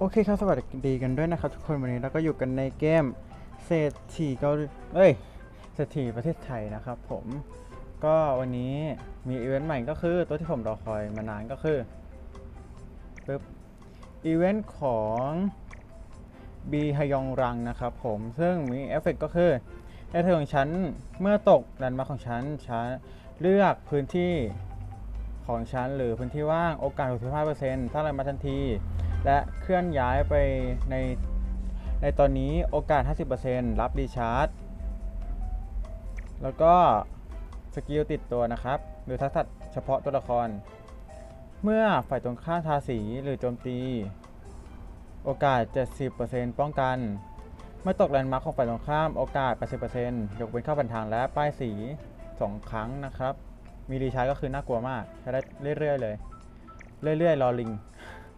โอเคครับสวัสดีกันด้วยนะครับทุกคนวันนี้เราก็อยู่กันในเกมเศรษฐีเกาหลีเอ้ยเศรษฐีประเทศไทยนะครับผมก็วันนี้มีอีเวนต์ใหม่ก็คือตัวที่ผมรอคอยมานานก็คือปึ๊บอีเวนต์ของบีฮยองรังนะครับผมซึ่งมีเอฟเฟกต์ก็คือในเทอของฉันเมื่อตกแลนมาของฉันฉันเลือกพื้นที่ของฉันหรือพื้นที่ว่างโอกาส 65%ถ้าอะไรมาทันที และเคลื่อนย้ายไปในในตอนนี้โอกาส 50%รับรีชาร์จ แล้วก็สกิลติดตัวนะครับ หรือทักษะเฉพาะตัวละคร เมื่อฝ่ายตรงข้ามทาสีหรือโจมตี โอกาส 70%ป้องกัน เมื่อตกแลนด์มาร์คของฝ่ายตรงข้ามโอกาส 80%ยกเว้นข้าพันทางและป้ายสี 2 ครั้งนะครับ มีรีชาร์จก็คือน่ากลัวมาก ใช้ได้เรื่อยๆเลย เรื่อยๆรอลิง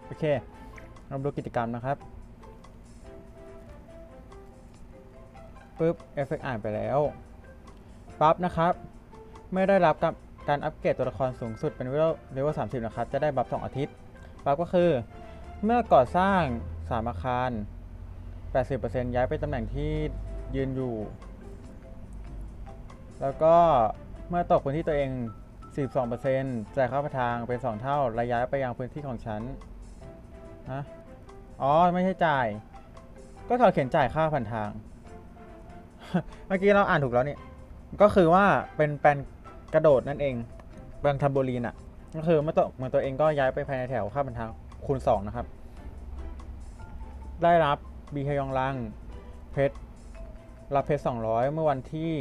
โอเค เราดูกิจกรรมนะครับปุ๊บเอฟเฟกอ่านไปแล้วปั๊บนะครับ ไม่ได้รับกับการอัปเกรดตัวละครสูงสุดเป็นเลเวลเลเวล30นะครับ จะได้บัฟ2อาทิตย์ปั๊บก็คือ เมื่อก่อสร้างสามอาคาร 80%ย้ายไปตำแหน่งที่ยืนอยู่ แล้วก็เมื่อตกพื้นที่ตัวเอง 42%จ่ายค่าประทางเป็น 2 เท่าระยะไปยังพื้นที่ของฉัน ฮะ อ๋อ ไม่ใช่จ่าย ก็เขาเขียนจ่ายค่าผ่านทาง เมื่อกี้เราอ่านถูกแล้วนี่ ก็คือว่าเป็นแปลนกระโดดนั่นเองแปลนทัมโบลีนอะ ก็คือเมื่อตัวเมื่อตัวเองก็ย้ายไปภายในแถวค่าผ่านทางคูณ 2 นะครับ ได้รับบีฮยองลังเพชรรับเพชร200 เมื่อวันที่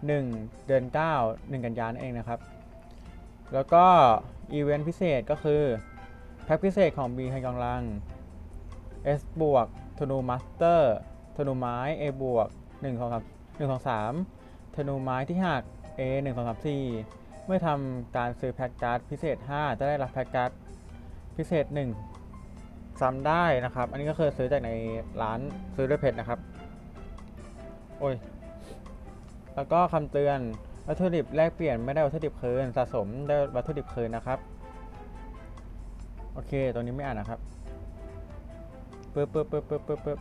1 เดือน 9 1 กันยายนนเองนะครับ แล้วก็อีเวนต์พิเศษก็คือ พ็คพิเศษของ B ฮยองลัง S บวกธนูมาสเตอร์ธนูไม้ A บวก1 2 3 1 2 3ธนูไม้ที่หัก A 1 2 3 4 เมื่อทำการซื้อแพ็คการ์ดพิเศษ 5 จะได้รับแพ็คการ์ดพิเศษ 1 ซ้ำได้นะครับ อันนี้ก็คือซื้อจากในร้านซื้อด้วยเพชรนะครับ โอ้ย แล้วก็คำเตือนวัตถุดิบแลกเปลี่ยนไม่ได้วัตถุดิบคืนสะสมได้วัตถุดิบคืนนะครับ อเคตัวนี้ไม่อ่านนะครับปึ๊บปึ๊บปึ๊บปึ๊บปึ๊บปึ๊บ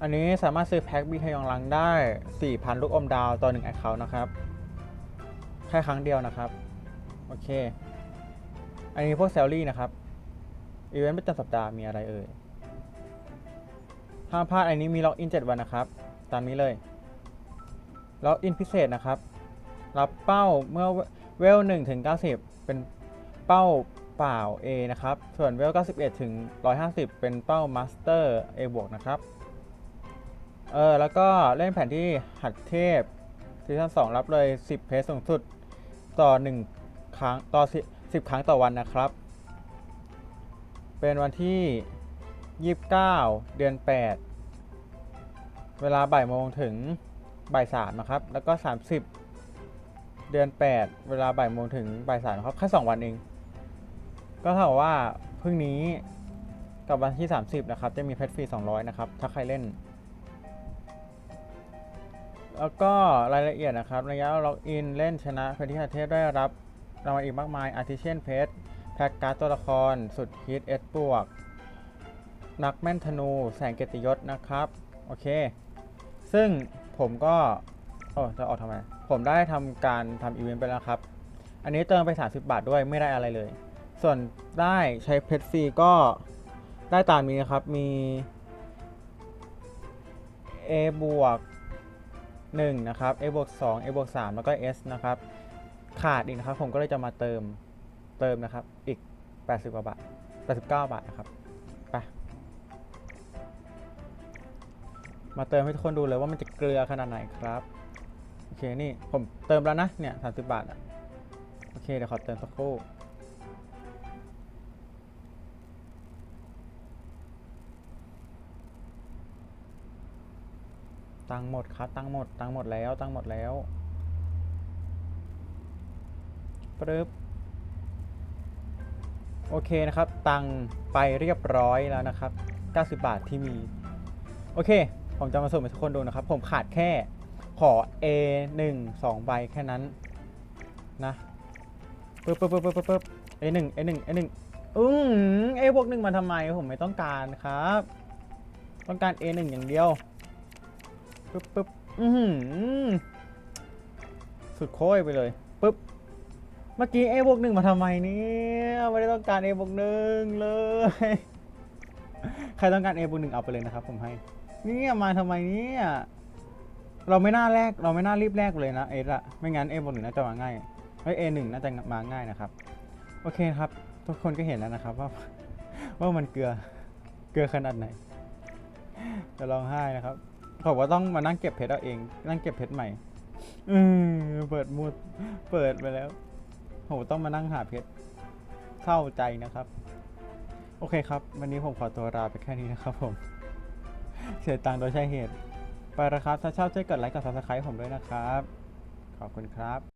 อันนี้สามารถซื้อแพ็คบีฮยองลังได้ 4,000 ลูกอมดาวต่อ1 Account นะครับ แค่ครั้งเดียวนะครับ โอเค อันนี้พวกแซลลี่นะครับ อีเวนต์ประจำสัปดาห์มีอะไรเอ่ย ห้ามพลาดอันนี้มีล็อกอิน 7 วันนะครับ ตามนี้เลย ล็อกอินพิเศษนะครับ รับเป้าเมื่อเวล1ถึง90 เป็นเป้า เปล่า A นะครับ ส่วนเวล91 ถึง 150 เป็นเป้า Master A บวกนะครับ เออ แล้วก็เล่นแผนที่หัดเทพซีซั่น2รับเลย 10 เพจสูงสุดต่อ 1 ครั้งต่อ 10 ครั้งต่อวันนะครับ เป็นวันที่ 29 เดือน 8 เวลาบ่ายโมงถึงบ่ายสามนะครับ แล้วก็ 30 เดือน 8 เวลาบ่ายโมงถึงบ่ายสามครับ แค่ 2 วันเอง ก็เท่ากับว่าพรุ่งนี้กับวันที่ 30 นะครับ จะมีเพชรฟรี 200 นะครับ ถ้าใครเล่น แล้วก็รายละเอียดนะครับ ระยะล็อกอินเล่นชนะเพชรที่ประเทศได้รับรางวัลอีกมากมาย อาทิเช่นเพชรแพ็กการ์ดตัวละคร สุดฮิตเอสบวก นักแม่นธนู แสงเกียรติยศนะครับ โอเค ซึ่งผมก็โอ้จะออกทำไม ผมได้ทำการทำอีเวนต์ไปแล้วครับ อันนี้เติมไป 30 บาทด้วยไม่ได้อะไรเลย ส่วนได้ใช้เพชรฟรีก็ได้ตามนี้นะครับ มี A บวก1นะครับ A บวก2 A บวก3แล้วก็ S นะครับ ขาดอีกนะครับ ผมก็เลยจะมาเติมเติมนะครับ อีก 80 กว่าบาท 89 บาทนะครับ ไป มาเติมให้ทุกคนดูเลยว่ามันจะเกลือขนาดไหนครับ โอเค นี่ผมเติมแล้วนะ เนี่ยสามสิบบาทอะ โอเค เดี๋ยวขอเติมสักครู่ ตังหมดครับตังหมดตังหมดแล้ว ตังหมดแล้วปึ๊บโอเคนะครับ ตังไปเรียบร้อยแล้วนะครับ 90 บาทที่มี โอเค ผมจะมาสุ่มให้ทุกคนดูนะครับ ผมขาดแค่ขอ A 1 2ใบแค่นั้นนะปึ๊บปึ๊บปึ๊บปึ๊บปึ๊บ A 1 A 1 A 1อือเอบวกหนึ่งมาทำไมผมไม่ต้องการครับ ต้องการ A หนึ่งอย่างเดียว ปึ๊บปึ๊บอือหือสุดโค้ยไปเลยปึ๊บเมื่อกี้ A บวกหนึ่งมาทำไมเนี่ยไม่ได้ต้องการ A บวกหนึ่งเลย ใครต้องการ A บวกหนึ่งเอาไปเลยนะครับ ผมให้เนี่ยมาทำไมเนี่ยเราไม่น่าแลกเราไม่น่ารีบแลกเลยนะเอสอะไม่งั้น A บวกหนึ่งน่าจะมาง่ายเฮ้ย A หนึ่งน่าจะมาง่ายนะครับ โอเคครับ ทุกคนก็เห็นแล้วนะครับว่าว่ามันเกลือเกลือขนาดไหนจะร้องไห้นะครับ ผมว่าต้องมานั่งเก็บเพชรเอาเอง นั่งเก็บเพชรใหม่ อืมเปิดมูดเปิดไปแล้วโหต้องมานั่งหาเพชรเศร้าใจนะครับ โอเคครับ วันนี้ผมขอตัวลาไปแค่นี้นะครับผม เสียตังค์โดยใช่เหตุ ไปละครับ ถ้าชอบช่วยกดไลค์กด subscribe ผมด้วยนะครับ ขอบคุณครับ